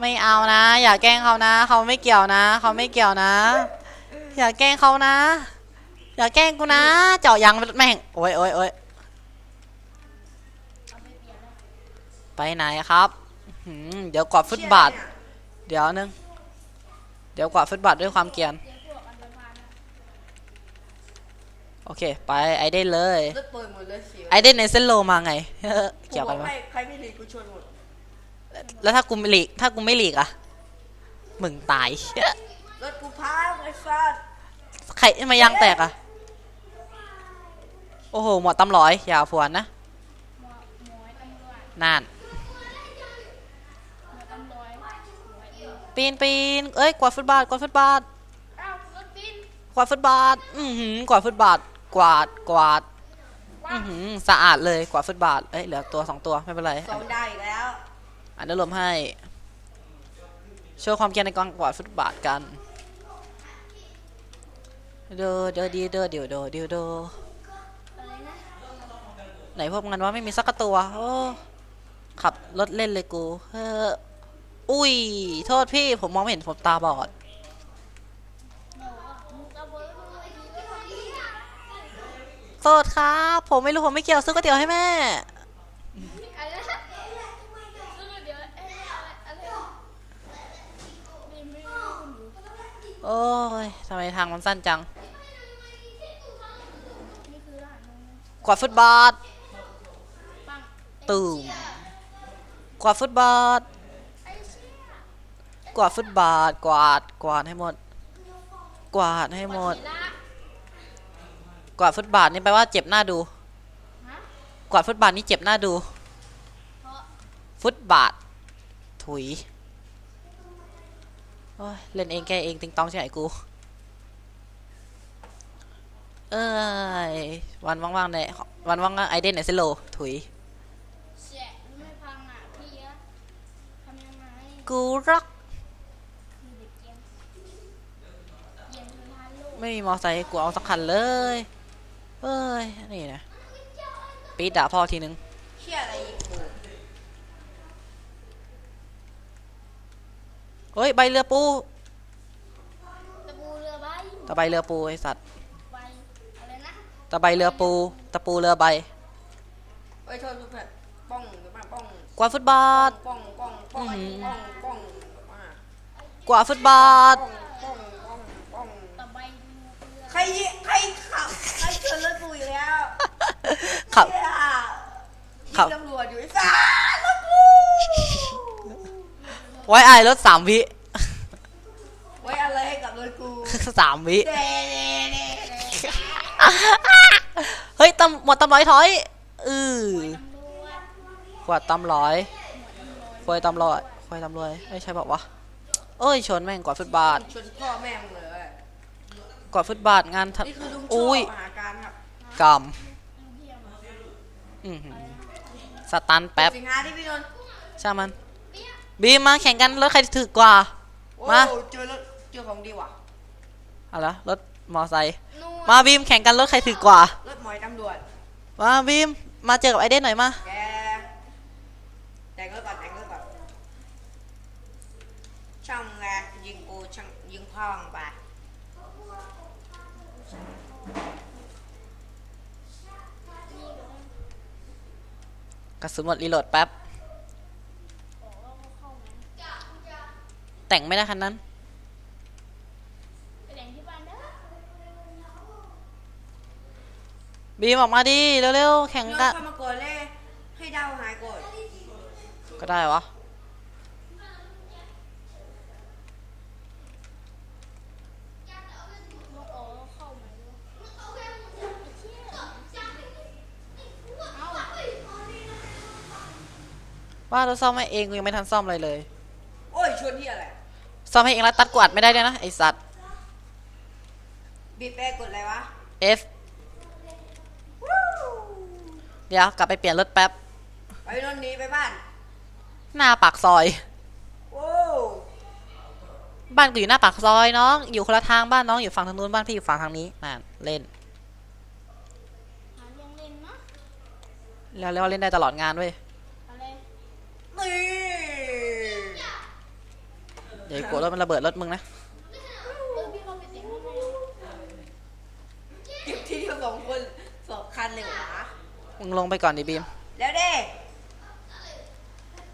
ไม่เอานะ อย่าแกล้งเขานะ เขาไม่เกี่ยวนะ เขาไม่เกี่ยวนะ อย่าแกล้งเขานะ อย่าแกล้งกูนะ เจาะยางแม่งโอ้ยโอ้ยโอ้ยไปไหนครับหืมเดี๋ยวกวาดฟุตบาท เดี๋ยวนึง เดี๋ยวกวาดฟุตบาทด้วยความเกรียน โอเค ไปไอเดนเลยรถเปิดหมดเลยสิไอเดนในเส้นโลมาไง เกี่ยวกันกูบปะใครใครไม่รีกูชวนหมด แล้วถ้ากูไม่หลีก ถ้ากูไม่หลีกอะมึงตาย รถกูพังไอ้สัสใครมายางแตกอะโอ้โห หมดตำร้อยอย่าผวนนะนานปีนปีนเอ้ย กวาดฟุตบาท กวาดฟุตบาท กวาดฟุตบาท อือหือกวาดฟุตบาท กวาด กวาด อือหือ สะอาดเลย กวาดฟุตบาท เอ้ย เหลือตัวสองตัว ไม่เป็นไร สองได้อีกแล้ว อันนี้รวมให้โชว์ความเกรียนในกองกวาดฟุตบาทกันเดอเดอดีเดอเดี๋ยวเดอเดี๋ยวเดอไหนพวกมันว่าไม่มีสักตัวโอ้ขับรถเล่นเลยกูเฮ้ออุ้ย โทษพี่ผมมองไม่เห็นผมตาบอดโทษครับ ผมไม่รู้ผมไม่เกี่ยวซื้อก๋วยเตี๋ยวให้แม่ อะไรนะเดี๋ยวเอ๊ะอะไรนี่ไม่รู้คุณอยู่ โอ้ยทำไมทางมันสั้นจังนี่คือรหัสมึงกวาดฟุตบาทปังตูมกวาดฟุตบาทไอ้เชี่ยกวาดฟุตบาทกวาดกวาดให้หมด กวาดให้หมดเวลากวาดฟุตบาทนี่แปลว่าเจ็บหน้าดูฮะกวาดฟุตบาทนี่เจ็บหน้าดูเพราะฟุตบาทถุยโอ้ย เล่นเองแกเองติงตองใช่ไหมกู เอ้ยวันว่างๆในวันว่างๆไอเดนในเซโลถุยเชี่ยรู้ไม่พังอะพี่อะทำยังไงกูรักคือเด็กเกมเย็นทุนทันลูกไม่มีมอไซค์ให้กูเอาสักคันเลยเอ้ย นี่นะปีดด่าพ่อทีนึงเชี่ยอะไรอีก เฮ้ย ใบเรือปูตะปูเรือใบตะใบเรือปูไอสัตว์ใบอะไรนะตะใบเรือปู ตะปูเรือใบเอ้ยโทษทุกท่านป้องเดี๋ยวมาป้องกวาดฟุตบาท ป้องป้องป้องอื้อหือป้องป้องมากวาดฟุตบาทป้องป้องป้องป้องตะใบเรือใครยิใครขับใครชนรถกูอีกแล้วขับเชี่ยขับยิงตำรวจอยู่ไอ้สัสรถกู ไว้ไอายรถสามวิไว้อะไรให้กับรถกูสามวิ เด้เด้เด้เด้เฮ้ยตำหมดตำร้อยถอยอือตำรวจกวาดตำร้อยควยตำร้อยควยตำร้อยไม่ใช่บอกว่าวะเอ้ยชนแม่งกวาดฟุตบาทชนพ่อแม่มึงเลยกวาดฟุตบาทงานทันี่คือลุงโชอุ้ยคมหาการครับกรรมอื้อหือสตันแป๊บสิงหาที่พี่นนท์ช่างมัน บีมมาแข่งกันรถใครถือกว่า โอ้มา เจอรถเจอของดีว่ะเอาละรถมอไซค์นู่นมาบีมแข่งกันรถใครถือกว่า รถหมอยตำรวจมาบีมมาเจอกับไอเดนหน่อยมา แกแต่งรถก่อนแต่งรถก่อนช่างแรกยิงกูช่างยิงพ่องไปกระสุนหมดรีโหลดแป๊บ แต่งไม่ได้คันนั้นไปแต่งที่บ้านเด้อบีมออกมาดิเร็วๆแข่งรถกันเข้ามากดเลยให้ดาวหายกดก็ได้วะลูกโอ้เข้ามาดูเอ้าว่าเราซ่อมให้เองกูยังไม่ทันซ่อมอะไรเลย โอ้ยชวนที่อะไร ซ่อมให้เองแล้วตัดกวาดไม่ได้ด้วยนะไอสัตว์บีบแปรกดอะไรวะ F เดี๋ยวกลับไปเปลี่ยนรถแป๊บไปนนท์หนีไปบ้าน หน้าปากซอย โอ้บ้านกูอยู่หน้าปากซอยน้อง อยู่คนละทางบ้านน้องอยู่ฝั่งทางนู้นบ้านพี่อยู่ฝั่งทางนี้นั่นเล่นหาเรื่องเล่นเนาะแล้วเรียกว่าเล่นได้ตลอดงานเว้ยอะไรนี่ อย่าให้กลัวรถมันระเบิดรถมึงนะเออพี่เข้าไปเตะข้างในเก็บที่เดียวสองคนสองคันเลยเหรอวะมึงลงไปก่อนดิบีมแล้วเด้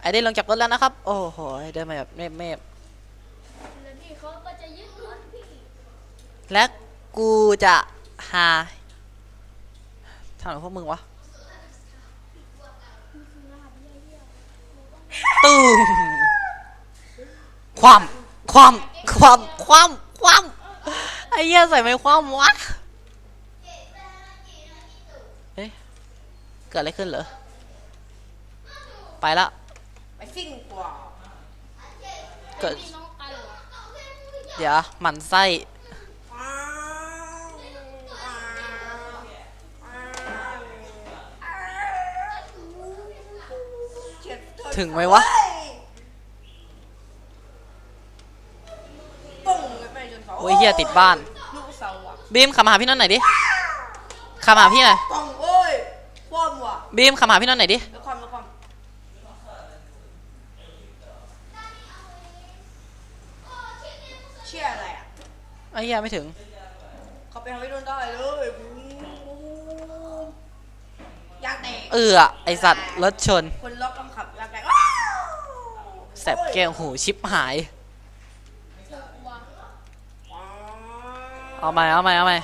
ไอ้ได้ลงจากรถแล้วนะครับ โอ้โหเดินมาแบบเมบเมบแล้วนี่เขาก็จะยึดรถพี่ๆและกูจะหาทำอะไรพวกมึงวะตูม ความความความความความไอ้เหี้ยใส่ไม่ความวะเฮ้ยเกิดอะไรขึ้นเหรอ ไปละไปซิ่งกว่าเกิดพี่น้องตายเหรอเดี๋ยวหมันไส้อ้าวอ้าวอ้าวอ้าวเจ็บตัวถึงไหมวะ เฮ้ยปุ้งไปจนเขา โอ้ยเฮียติดบ้าน ลูกเสาอะบีมขับมาหาพี่นนท์หน่อยดิขับมาหาพี่หน่อยปุ้งเอ้ยคว่ำว่ะบีมขับมาหาพี่นนท์หน่อยดิแล้วความแล้วความเชี่ยอะไรอะไอ้เหี้ยไม่ถึง เขาไปทำให้โดนได้เลยยางแตกเออไอสัตว์รถชนคนล็อกต้องขับยางแตกว้าวแสบแก้วหูชิปหาย เธอกลัว ว้าว เอาใหม่เอาใหม่เอาใหม่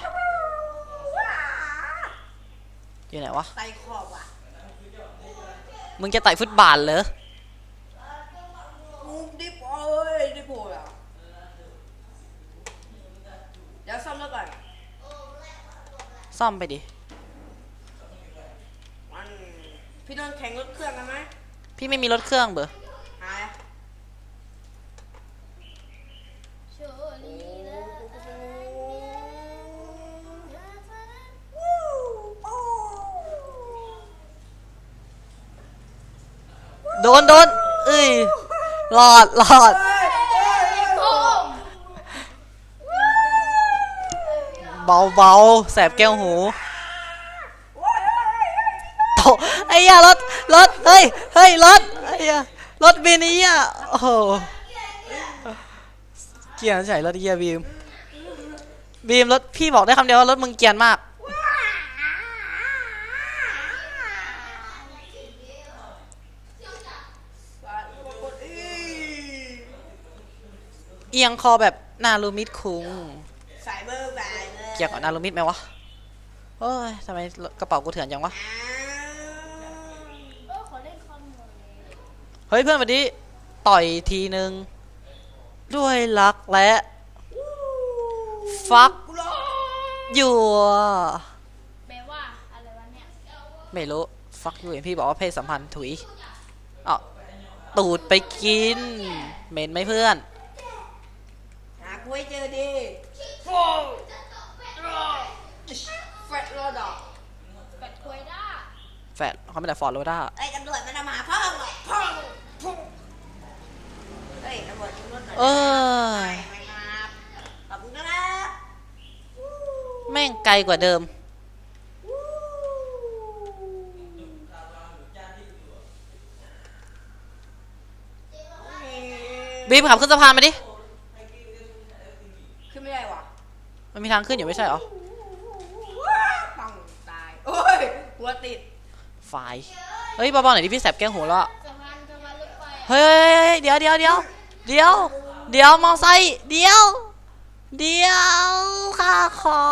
อยู่ไหนวะ ไตขอบอะมึงจะไต่ฟุตบาทเหรอมุกดิบเอ้ยดิบโผล่อะเดี๋ยวซ่อมแล้วก่อน ซ่อมไปดิ มัน พี่นนท์แข่งรถเครื่องกันไหมพี่ไม่มีรถเครื่องเบอร์ โดนโดนเอ้ยรอดรอดเบาเบาแสบแก้วหูโตไอ้เหี้ยรถรถเฮ้ยเฮ้ยรถไอ้เหี้ยรถบีนไอ้เหี้ยโอ้โหเกียร์ใส่รถเหี้ยบีมบีมรถพี่บอกได้คำเดียวว่ารถมึงเกียนมาก เอียงคอแบบนารูมิดคุงสายเบอร์แบนเลยเกี่ยวกับนารูมิดไหมวะโอ้ยทำไมกระเป๋ากูเถื่อนจังวะอ้าวเออขอเล่นคอมหน่อยเฮ้ยเพื่อนวันนี้ต่อยทีนึง ด้วยรักและ ฟักกูรออยู่แปลว่าอะไรวะเนี่ยไม่รู้ ฟักอยู่เห็นพี่บอกว่าเพศสัมพันธ์ถุยเอาตูดไปกินเหม็นไหมเพื่อน หากูให้เจอดิโฟแฟตรอดอะแปดควยด้าแฟดเขาไม่ได้ฟอร์ดโรด้าไอ้ตำรวจมันมาพ่องหรอกพ่องพ่องเฮ้ยตำรวจขึ้นรถหน่อยเออไม่ไม่มาขอบคุณครับแม่งไกลกว่าเดิม บีมขับขึ้นสะพานมาดิ มันมีทางขึ้นอยู่ไม่ใช่เหรอปังตายโอ้ยหัวติดไฟเฮ้ยเบาๆหน่อยดิพี่แสบแก้วหูแล้วอะสะพานสะพานรถไฟเฮ้ยเดี๋ยวเดี๋ยวเดี๋ยวเดี๋ยวเดี๋ยวมอไซค์เดี๋ยว เดี๋ยวข้าขอ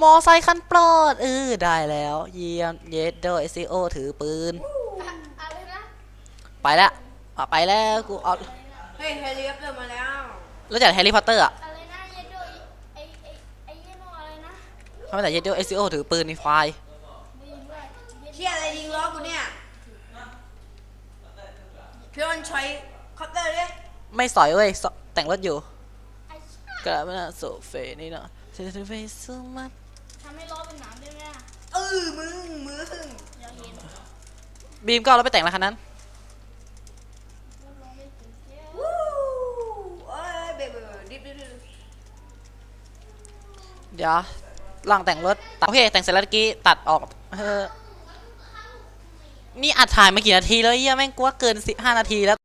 มอไซค์คันโปรดเออได้แล้ว เยี่ยมเยสโดเอซีโอถือปืนอะอะไรนะไปแล้วอะไปแล้วกูเอาเฮ้ยเฮลิคอปเตอร์มาแล้ว รู้จักแฮร์รี่พอตเตอร์อะอะไรนะเยโดไอไอไอเยโนอะไรนะ เขา ไม่แต่เยสโดเอซีโอถือปืนในไฟล์ได้ยินด้วยเยเชี่ยอะไรยิงล้อกูเนี่ยพี่วันใช้คอปเตอร์ดิไม่สอยเว้ยสแต่งรถอยู่ไอชิบกระมันโซเฟนี่เนาะเซนเฟซูมันทำให้ล้อเป็นหนามได้ไหมอะเออมึงมืออยากเห็นบีมก็เอารถไปแต่งแล้วคันนั้นว่าล้อไม่ถึงเที่ยววู้เอ้ยเบเบดิบดิบดิบเดี๋ยว หลังแต่งรถโอเค แต่งเสร็จแล้วกี้ตัดออกเออนี่อัดถ่ายมากี่นาทีแล้วเยี่ยแม่งกลัวเกินสิบห้านาทีแล้ว